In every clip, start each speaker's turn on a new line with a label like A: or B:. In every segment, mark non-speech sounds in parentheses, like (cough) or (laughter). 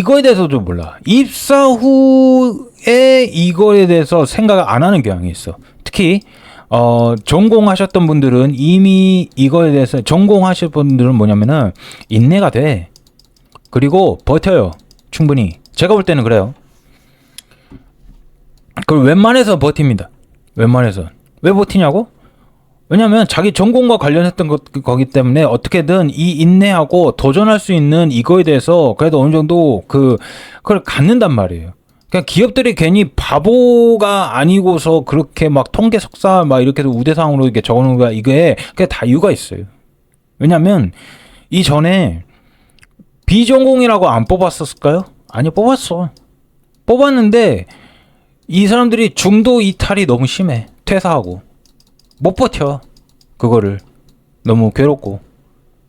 A: 이거에 대해서도 몰라. 입사 후에 이거에 대해서 생각을 안 하는 경향이 있어. 특히 어 전공하셨던 분들은 이미 이거에 대해서 전공하실 분들은 뭐냐면은 인내가 돼. 그리고 버텨요. 충분히. 제가 볼 때는 그래요. 그걸 웬만해서 버팁니다. 웬만해서. 왜 버티냐고? 왜냐면 자기 전공과 관련했던 것, 거기 때문에 어떻게든 이 인내하고 도전할 수 있는 이거에 대해서 그래도 어느 정도 그, 그걸 갖는단 말이에요. 그냥 기업들이 괜히 바보가 아니고서 그렇게 막 통계 석사 막 이렇게 해서 우대상으로 이렇게 적어놓은 거야. 이게, 그게 다 이유가 있어요. 왜냐면 이 전에 비전공이라고 안 뽑았었을까요? 아니, 뽑았어. 뽑았는데 이 사람들이 중도 이탈이 너무 심해. 퇴사하고. 못 버텨. 그거를. 너무 괴롭고.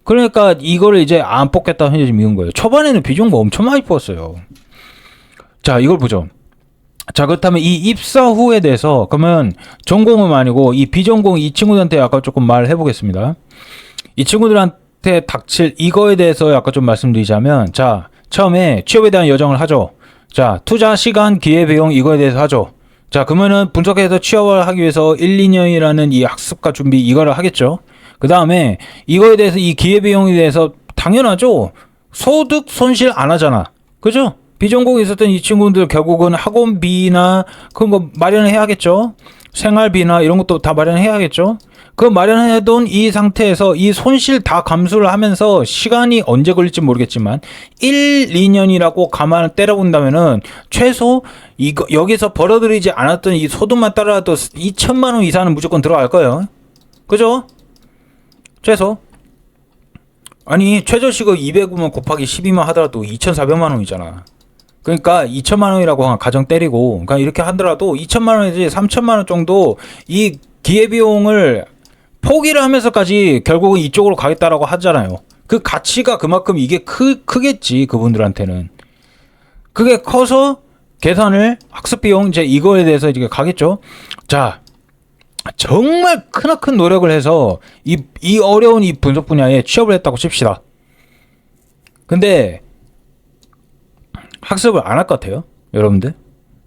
A: 그러니까 이거를 이제 안 뽑겠다 현재 지금 이건 거예요. 초반에는 비중고 엄청 많이 뽑았어요. 자, 이걸 보죠. 자, 그렇다면 이 입사 후에 대해서 그러면 전공은 아니고 이 비전공 이 친구들한테 아까 조금 말을 해보겠습니다. 이 친구들한테 닥칠 이거에 대해서 아까 좀 말씀드리자면 자, 처음에 취업에 대한 여정을 하죠. 자, 투자 시간, 기회 비용 이거에 대해서 하죠. 자, 그러면은 분석해서 취업을 하기 위해서 1, 2년이라는 이 학습과 준비 이거를 하겠죠. 그 다음에 이거에 대해서 이 기회비용에 대해서 당연하죠. 소득 손실 안 하잖아. 그죠? 비전공에 있었던 이 친구들 결국은 학원비나 그런 거 마련해야겠죠. 생활비나 이런 것도 다 마련해야겠죠. 그 마련해둔 이 상태에서 이 손실 다 감수를 하면서 시간이 언제 걸릴지 모르겠지만 1, 2년이라고 가만을 때려본다면은 최소 이거 여기서 벌어들이지 않았던 이 소득만 따라도 2천만 원 이상은 무조건 들어갈 거예요. 그죠? 최소. 아니 최저 시급 200만 곱하기 12만 하더라도 2,400만 원이잖아. 그러니까 2천만 원이라고 가정 때리고 그러니까 이렇게 하더라도 2천만 원이지 3천만 원 정도 이 기회비용을 포기를 하면서까지 결국은 이쪽으로 가겠다라고 하잖아요. 그 가치가 그만큼 이게 크, 크겠지 그분들한테는. 그게 커서 계산을 학습 비용 이제 이거에 대해서 이제 가겠죠. 자 정말 크나큰 노력을 해서 이, 이 어려운 이 분석 분야에 취업을 했다고 칩시다. 근데 학습을 안 할 것 같아요. 여러분들.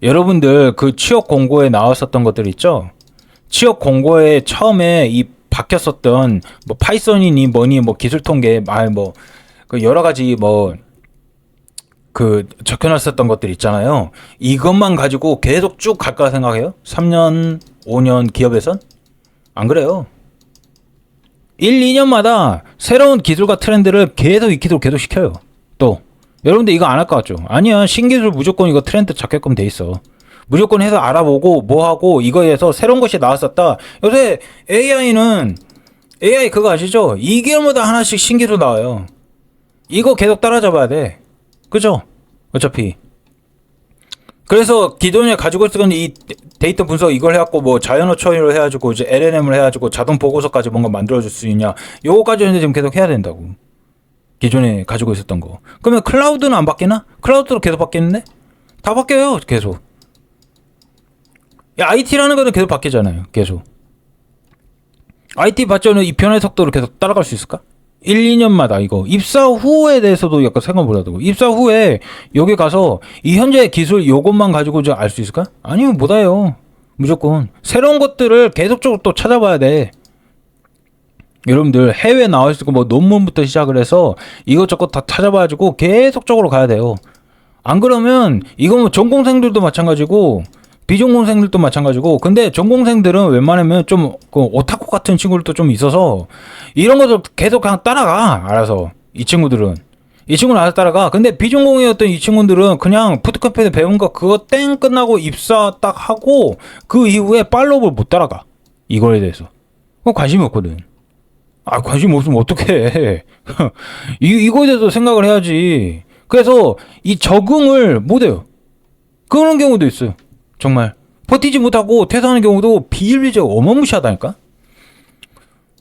A: 여러분들 그 취업 공고에 나왔었던 것들 있죠? 취업 공고에 처음에 이 박혔었던 뭐 파이썬이니 뭐니 뭐 기술 통계 아뭐그 여러 가지 뭐그 적혀놨었던 것들 있잖아요. 이것만 가지고 계속 쭉 갈까 생각해요? 3년, 5년 기업에선? 안 그래요. 1, 2년마다 새로운 기술과 트렌드를 계속 익히도록 계속 시켜요. 또 여러분들 이거 안 할 것 같죠? 아니야 신기술 무조건 이거 트렌드 잡게끔 돼 있어. 무조건 해서 알아보고 뭐 하고 이거에서 새로운 것이 나왔었다. 요새 AI는 AI 그거 아시죠? 2개월마다 하나씩 신기술 나와요. 이거 계속 따라잡아야 돼. 그죠? 어차피. 그래서 기존에 가지고 있었던 이 데이터 분석 이걸 해갖고 뭐 자연어 처리를 해가지고 이제 LLM을 해가지고 자동 보고서까지 뭔가 만들어줄 수 있냐. 요거까지 는 지금 계속 해야 된다고. 기존에 가지고 있었던 거. 그러면 클라우드는 안 바뀌나? 클라우드로 계속 바뀌는데? 다 바뀌어요, 계속. 야, IT라는 거는 계속 바뀌잖아요, 계속. IT 발전은 이 변화의 속도를 계속 따라갈 수 있을까? 1, 2년마다 이거 입사 후에 대해서도 약간 해야 되고 입사 후에 여기 가서 이 현재 기술 요것만 가지고 알수 있을까? 아니면 못 와요. 무조건 새로운 것들을 계속적으로 또 찾아봐야 돼. 여러분들 해외 나와 있고 뭐 논문부터 시작을 해서 이것저것 다 찾아봐가지고 계속적으로 가야 돼요. 안 그러면 이거 뭐 전공생들도 마찬가지고 비전공생들도 마찬가지고 근데 전공생들은 웬만하면 좀 그 오타쿠 같은 친구들도 좀 있어서 이런 것들 계속 그냥 따라가. 알아서 이 친구들은. 이 친구는 알아서 따라가. 근데 비전공이었던 이 친구들은 그냥 푸드카페에서 배운 거 그거 땡 끝나고 입사 딱 하고 그 이후에 팔로우를 못 따라가. 이거에 대해서. 그 관심이 없거든. 아 관심 없으면 어떡해. (laughs) 이, 이거에 대해서 생각을 해야지. 그래서 이 적응을 못해요. 그런 경우도 있어요 정말 버티지 못하고 퇴사하는 경우도 비일비재가 어마무시하다니까?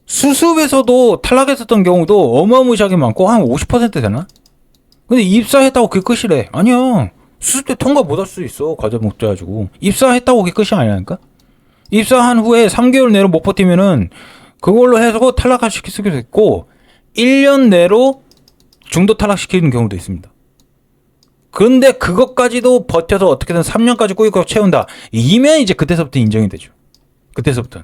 A: 수습에서도 탈락했었던 경우도 어마무시하게 많고 한 50% 되나? 근데 입사했다고 그게 끝이래. 아니야. 수습 때 통과 못 할 수 있어 과자 못 짜가지고. 입사했다고 그게 끝이 아니라니까? 입사한 후에 3개월 내로 못 버티면은 그걸로 해서 탈락시킬 수도 있고 1년 내로 중도 탈락시키는 경우도 있습니다. 근데 그것까지도 버텨서 어떻게든 3년까지 꾸역꾸역 채운다. 이면 이제 그때서부터 인정이 되죠. 그때서부터.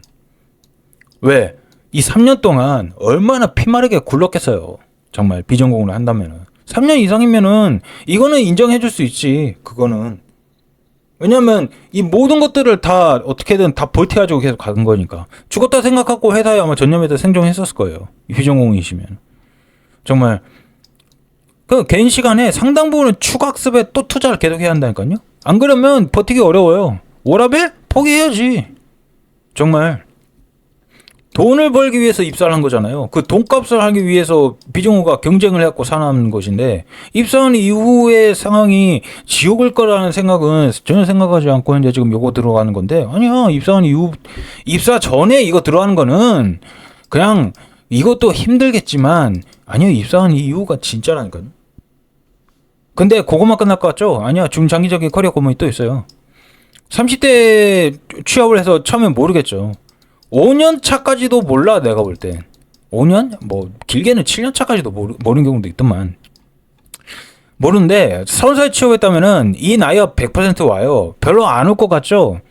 A: 왜? 이 3년 동안 얼마나 피마르게 굴렀겠어요. 정말 비전공으로 한다면은. 3년 이상이면은 이거는 인정해 줄 수 있지. 그거는. 왜냐면 이 모든 것들을 다 어떻게든 다 버텨가지고 계속 가는 거니까. 죽었다 생각하고 회사에 아마 전념해서 생존했었을 거예요. 이 비전공이시면. 정말 그 개인 시간에 상당 부분은 추가 학습에 또 투자를 계속 해야 한다니까요. 안 그러면 버티기 어려워요. 워라벨 포기해야지. 정말 돈을 벌기 위해서 입사를 한 거잖아요. 그 돈값을 하기 위해서 비정호가 경쟁을 해갖고 살아남는 것인데 입사한 이후의 상황이 지옥일 거라는 생각은 전혀 생각하지 않고 현재 지금 요거 들어가는 건데 아니야 입사한 이후 입사 전에 이거 들어가는 거는 그냥 이것도 힘들겠지만 아니요 입사한 이유가 진짜라니까요. 근데 그것만 끝날 것 같죠? 아니야 중장기적인 커리어 고민이 또 있어요. 30대 취업을 해서 처음엔 모르겠죠. 5년 차까지도 몰라 내가 볼 땐. 5년? 뭐 길게는 7년 차까지도 모르, 모르는 경우도 있더만. 모르는데 서른 살 취업했다면은 이 나이가 100% 와요. 별로 안 올 것 같죠?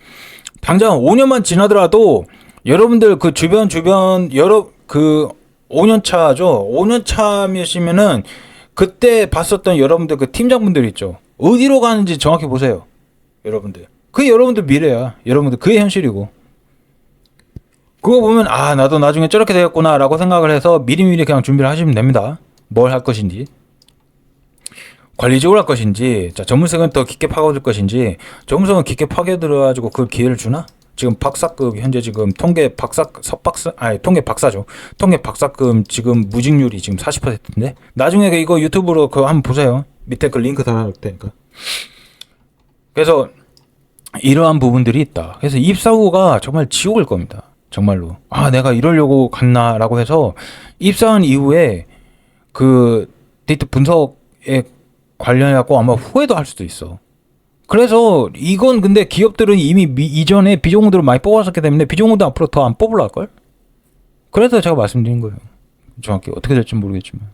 A: 당장 5년만 지나더라도 여러분들 그 주변 주변 여러 그 5년 차죠. 5년 차면은 그때 봤었던 여러분들 그 팀장분들 있죠. 어디로 가는지 정확히 보세요. 여러분들. 그게 여러분들 미래야. 여러분들 그게 현실이고. 그거 보면 아 나도 나중에 저렇게 되겠구나라고 생각을 해서 미리미리 그냥 준비를 하시면 됩니다. 뭘 할 것인지. 관리적으로 할 것인지, 자 전문성은 더 깊게 파고들 것인지, 전문성은 깊게 파고들어가지고 그 기회를 주나? 지금 박사급 현재 지금 통계 박사 석박사 아니 통계 박사죠. 통계 박사급 지금 무직률이 지금 40%인데 나중에 그 이거 유튜브로 그거 한번 보세요. 밑에 그 링크 달아놓을 테니까. 그래서 이러한 부분들이 있다. 그래서 입사 후가 정말 지옥일 겁니다. 정말로. 아, 내가 이러려고 갔나라고 해서 입사한 이후에 그 데이터 분석에 관련해갖고 아마 후회도 할 수도 있어. 그래서 이건 근데 기업들은 이미 미, 이전에 비정호들을 많이 뽑았었기 때문에 비정호도 앞으로 더 안 뽑으려 할걸? 그래서 제가 말씀드린 거예요. 정확히 어떻게 될지 모르겠지만.